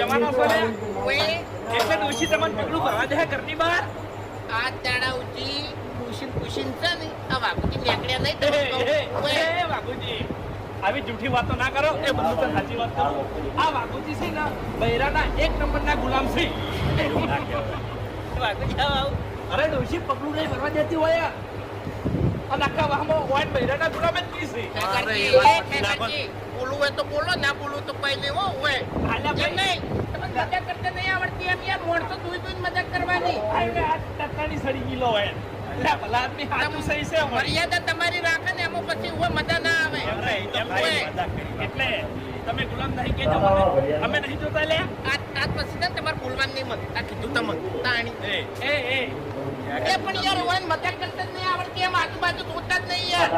જવાના છો એટલે ડોશી તમને પગલું ભરવા દે ઘરની બહાર? આ દાડા ઉજી કુશિન કુશિન છે ને આ વાઘુજી નીકળ્યા નહીં તમે એ, વાઘુજી આવી જૂઠી વાતો ના કરો. એ બધું તો સાચી વાત કરું. આ વાઘુજી છે ને બૈરાના એક નંબરના ગુલામ છે. એવું ના કહેવાય. વાઘુજી આવો, આવો. અરે ડોશી પગલું નહીં ભરવા દેતી હોય. અને આખા વાહમાં હોય બૈરાના ગુલામ જ કી છે. બોલવું હોય તો બોલો ના બોલવું તો કઈ નહીં હો એમ ભાઈ. નહીં. મજાક કરતા નહીં આવડતી એમ યાર મોણસો દુઈ દુઈ મજાક કરવાની. આ ટકાની સડી ગીલો હોય. લે, ભલા આદમી હાચું સહી છે. મર્યાદા તમારી રાખે ને એમાં પછી હું મજા ના આવે. એટલે તમે ગુલામ નહીં મને. અમે નહીં જોતા લે આજ આજ પછી ને તમારે બોલવાનું નહીં મન. આ કીધું તમને. તાણી. એ એ એ. એ પણ યાર મજાક કરતા જ નહીં આવડતી એમ. આજુબાજુ જોતા જ નહીં યાર.